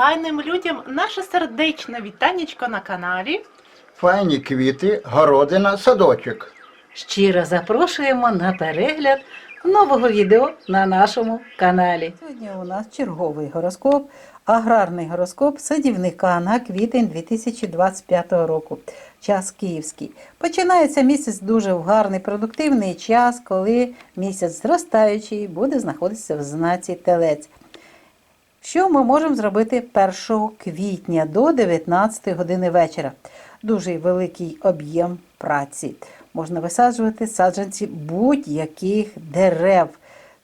файним людям наше сердечне вітанечко на каналі. Файні квіти, городина, садочок. Щиро запрошуємо на перегляд нового відео на нашому каналі. Сьогодні у нас черговий гороскоп, аграрний гороскоп садівника на квітень 2025 року. Час київський. Починається місяць дуже в гарний продуктивний час, коли місяць зростаючий буде знаходитися в знаці телець. Що ми можемо зробити 1 квітня до 19 години вечора? Дуже великий об'єм праці. Можна висаджувати саджанці будь-яких дерев.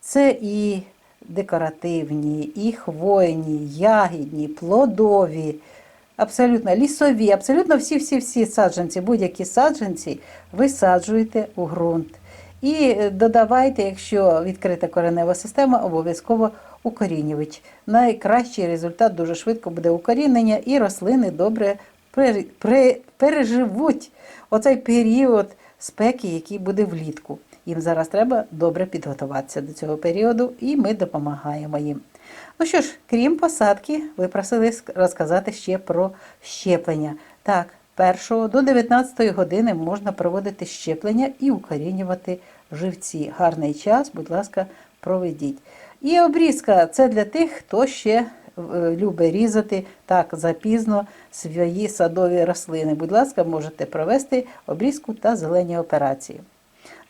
Це і декоративні, і хвойні, ягідні, плодові, абсолютно лісові, абсолютно всі-всі-всі саджанці, будь-які саджанці висаджуєте у ґрунт. І е, додавайте, якщо відкрита коренева система, обов'язково укорінювач. Найкращий результат дуже швидко буде укорінення, і рослини добре переживуть оцей період спеки, який буде влітку. Їм зараз треба добре підготуватися до цього періоду, і ми допомагаємо їм. Ну що ж, крім посадки, ви просили розказати ще про щеплення. Так, 1 до 19 години можна проводити щеплення і укорінювати живці. Гарний час, будь ласка, проведіть. І обрізка це для тих, хто ще е, любить різати так запізно свої садові рослини. Будь ласка, можете провести обрізку та зелені операції.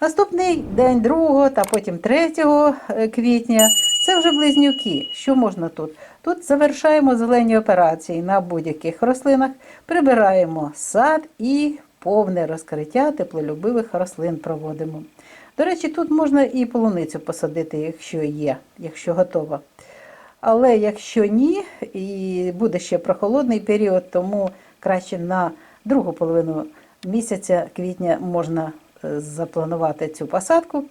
Наступний день 2 та потім 3 е, квітня це вже близнюки. Що можна тут? Тут завершаємо зелені операції на будь-яких рослинах, прибираємо сад і повне розкриття теплолюбивих рослин проводимо. До речі, тут можна і полуницю посадити, якщо є, якщо готова. Але якщо ні, і буде ще прохолодний період, тому краще на другу половину місяця квітня можна е, запланувати цю посадку.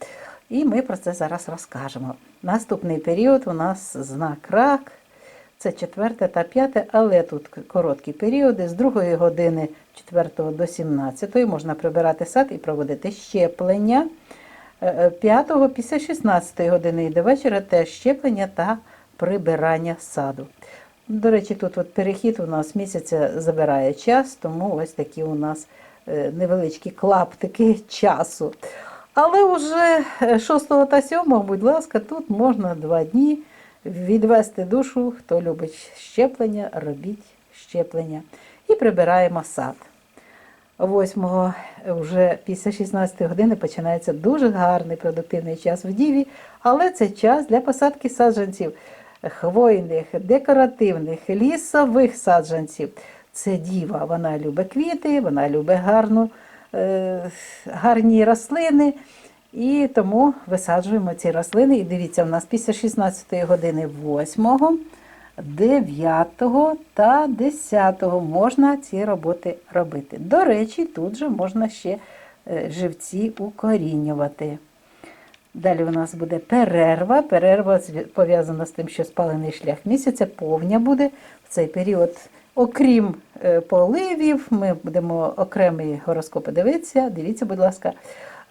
І ми про це зараз розкажемо. Наступний період у нас знак рак, це 4 та 5, але тут короткі періоди. З 2 години 4 до 17 можна прибирати сад і проводити щеплення. 5 після 16 години і до вечора теж щеплення та прибирання саду. До речі, тут от перехід у нас місяця забирає час, тому ось такі у нас е, невеличкі клаптики часу. Але вже 6 та 7, будь ласка, тут можна два дні відвести душу. Хто любить щеплення, робіть щеплення. І прибираємо сад. 8 вже після 16 години починається дуже гарний продуктивний час в Діві, але це час для посадки саджанців хвойних, декоративних, лісових саджанців. Це діва, вона любить квіти, вона любить гарну, е, гарні рослини. І тому висаджуємо ці рослини. І дивіться, у нас після 16 години 8, 9 та 10 можна ці роботи робити. До речі, тут же можна ще е, живці укорінювати. Далі у нас буде перерва. Перерва пов'язана з тим, що спалений шлях місяця, повня буде в цей період. Окрім е, поливів, ми будемо окремі гороскопи дивитися. Дивіться, будь ласка,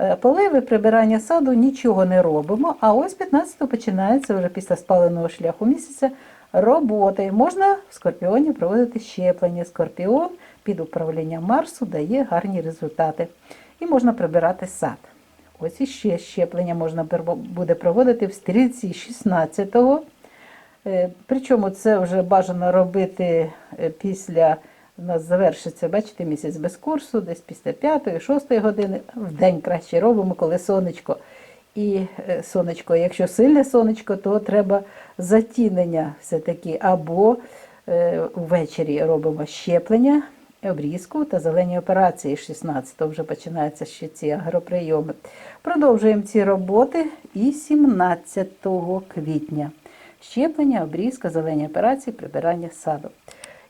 Е, поливи, прибирання саду нічого не робимо. А ось 15-го починається вже після спаленого шляху місяця роботи. Можна в скорпіоні проводити щеплення. Скорпіон під управлінням Марсу дає гарні результати. І можна прибирати сад. Ось іще щеплення можна буде проводити в стрільці 16-го. Е, Причому це вже бажано робити е, після у нас завершиться, бачите, місяць без курсу, десь після 5-6 години. В день краще робимо, коли сонечко. І е, сонечко, якщо сильне сонечко, то треба затінення все-таки. Або е, ввечері робимо щеплення, обрізку та зелені операції. 16-го вже починаються ще ці агроприйоми. Продовжуємо ці роботи і 17 квітня. Щеплення, обрізка, зелені операції, прибирання саду.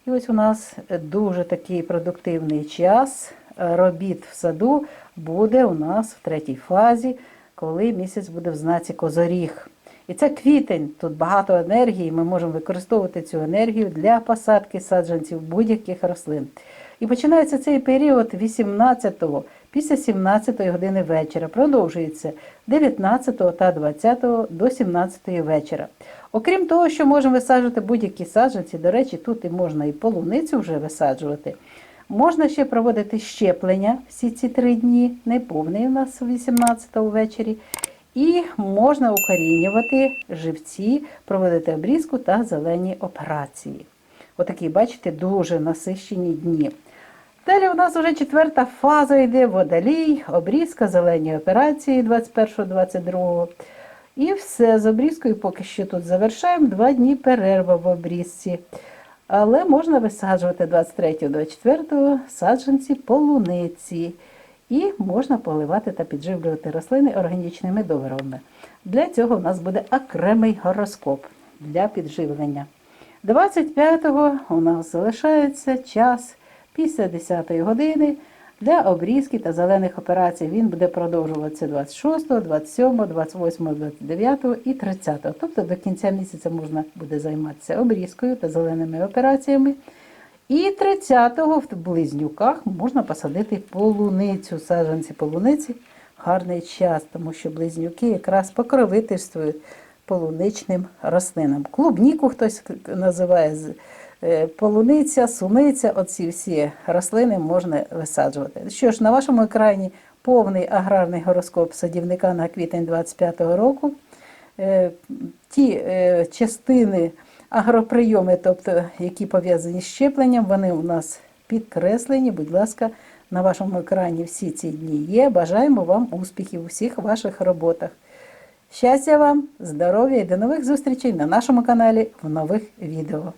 І ось у нас дуже такий продуктивний час робіт в саду буде у нас в третій фазі, коли місяць буде в знаці Козоріг. І це квітень, тут багато енергії, ми можемо використовувати цю енергію для посадки саджанців будь-яких рослин. І починається цей період 18-го, після 17-ї години вечора. Продовжується 19 та 20 до 17 вечора. Окрім того, що можемо висаджувати будь-які саджанці, до речі, тут і можна і полуницю вже висаджувати. Можна ще проводити щеплення всі ці три дні, неповний у нас 18-го ввечері. І можна укорінювати живці, проводити обрізку та зелені операції. Отакі, бачите, дуже насищені дні. Далі у нас вже четверта фаза йде водолій, обрізка, зелені операції 21-22. І все, з обрізкою поки що тут завершаємо. Два дні перерва в обрізці. Але можна висаджувати 23-24 саджанці полуниці. І можна поливати та підживлювати рослини органічними добривами. Для цього у нас буде окремий гороскоп для підживлення. 25-го у нас залишається час після 10-ї години для обрізки та зелених операцій. Він буде продовжуватися 26, 27, 28, 29 і 30. Тобто до кінця місяця можна буде займатися обрізкою та зеленими операціями. І 30-го в близнюках можна посадити полуницю, саджанці полуниці. Гарний час, тому що близнюки якраз покровительствують полуничним рослинам. Клубніку хтось називає полуниця, суниця, оці всі рослини можна висаджувати. Що ж, на вашому екрані повний аграрний гороскоп садівника на квітень 25-го року. Е, Ті е, частини агроприйоми, тобто які пов'язані з щепленням, вони у нас підкреслені. Будь ласка, на вашому екрані всі ці дні є. Бажаємо вам успіхів у всіх ваших роботах. Щастя вам, здоров'я і до нових зустрічей на нашому каналі в нових відео.